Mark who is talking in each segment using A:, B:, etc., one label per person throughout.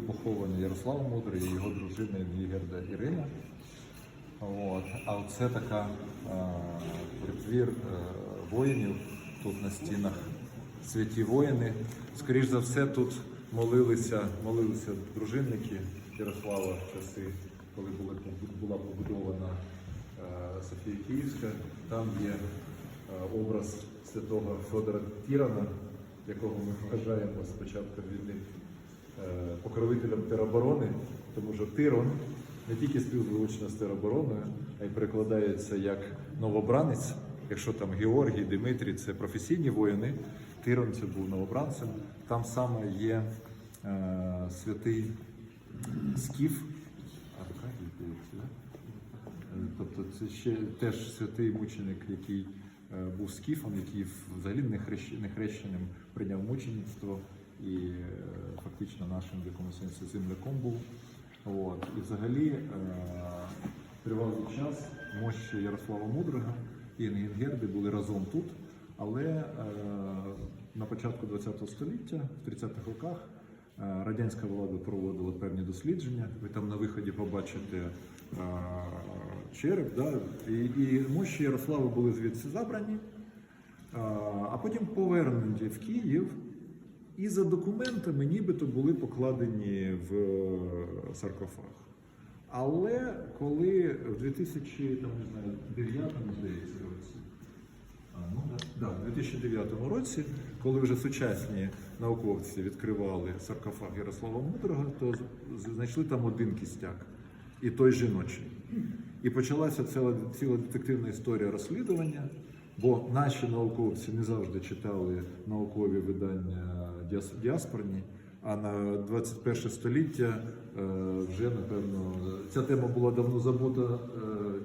A: були поховані Ярослав Мудрий і його дружина Єгерда Ірина. От. А це така е, притвір е, воїнів тут на стінах. Святі воїни. Скоріш за все, тут молилися, молилися дружинники Ярослава в часи, коли була, була побудована е, Софія Київська. Там є образ святого Федора Тірана, якого ми вважаємо з початку війни покровителем тероборони, тому що Тирон не тільки співзвучно з теробороною, а й перекладається як новобранець. Якщо там Георгій, Димитрій це професійні воїни, Тирон це був новобранцем. Там саме є е, святий Скіф. Аркадій? Е, Тобто це ще теж святий мученик, який е, був скіфом, який взагалі не хрещеним прийняв мучеництво і е, фактично нашим в якомусь сенсі земляком був. От. І взагалі е, тривалий час мощі Ярослава Мудрого і Інгергерди були разом тут, але е, на початку ХХ століття, в 30-х роках, Радянська влада проводила певні дослідження. Ви там на виході побачите череп, да? і, і мощі Ярослава були звідси забрані, а потім повернуті в Київ. І за документами нібито були покладені в е, саркофаг. Але коли в 2000, там, не знаю, 9 здається, році, а, ну, 2009 році, коли вже сучасні науковці відкривали саркофаг Ярослава Мудрого, то знайшли там один кістяк, і той жіночий. І почалася ціла, ціла детективна історія розслідування, бо наші науковці не завжди читали наукові видання діаспорні. А на 21 століття е, вже напевно ця тема була давно забута е,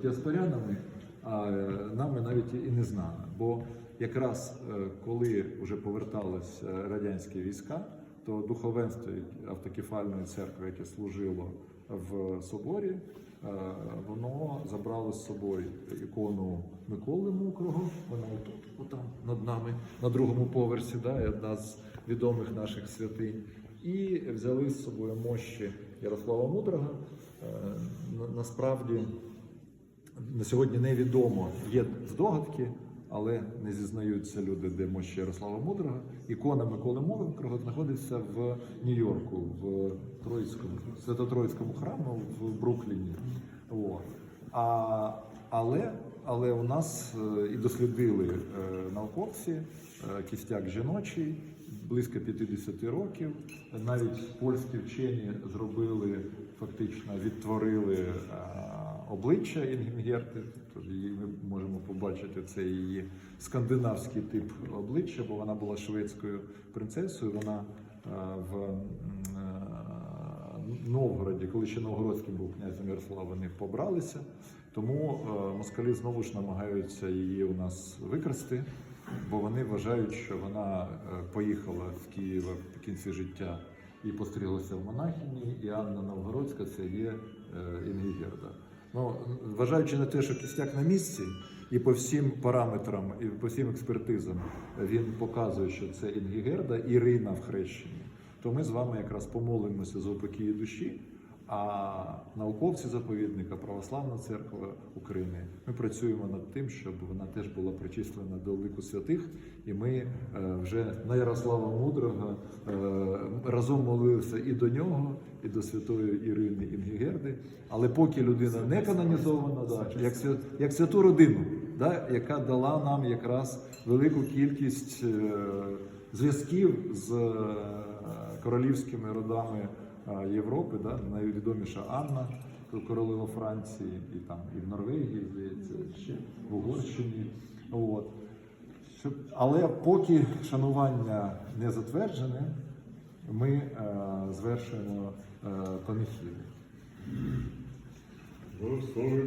A: діаспорянами, а е, нами навіть і не знана. Бо якраз коли вже повертались радянські війська, то духовенство автокефальної церкви, яке служило в соборі, воно забрало з собою ікону Миколи Мокрого. Вона отут, отам над нами, на другому поверсі, да, одна з відомих наших святинь. І взяли з собою мощі Ярослава Мудрого. Е, Насправді на сьогодні невідомо, є здогадки, але не зізнаються люди, де мощі Ярослава Мудрого. Ікона Миколи Мудрого знаходиться в Нью-Йорку, в Троїцькому, Свято-Троїцькому храму в Брукліні. От. А, але, але у нас е, і дослідили е, науковці е, кістяк жіночий близько 50 років. Навіть польські вчені зробили фактично відтворили обличчя Інгерти. Тож її ми можемо побачити це її скандинавський тип обличчя, бо вона була шведською принцесою. Вона е, в е, Новгороді, коли ще Новгородським був князем Ярослав, вони побралися. Тому е, москалі знову ж намагаються її у нас викрасти, бо вони вважають, що вона поїхала в Київ в кінці життя і пострілася в монахині, і Анна Новгородська це є Інгігерда. Ну, Вважаючи на те, що кістяк на місці, і по всім параметрам, і по всім експертизам він показує, що це Інгігерда, Ірина в хрещенні, то ми з вами якраз помолимося за упокій душі. А науковці заповідника Православна церква України ми працюємо над тим, щоб вона теж була причислена до лику святих, і ми е, вже на Ярослава Мудрого е, разом молилися і до нього, і до святої Ірини Інгігерди. Але поки людина не канонізована, да, як, свя- як святу родину, да, яка дала нам якраз велику кількість е, зв'язків з королівськими родами Європи, да, найвідоміша Анна, королева Франції, і там і в Норвегії, здається, ще в Угорщині. От. Але поки шанування не затверджене, ми е, звершуємо е.
B: Благослови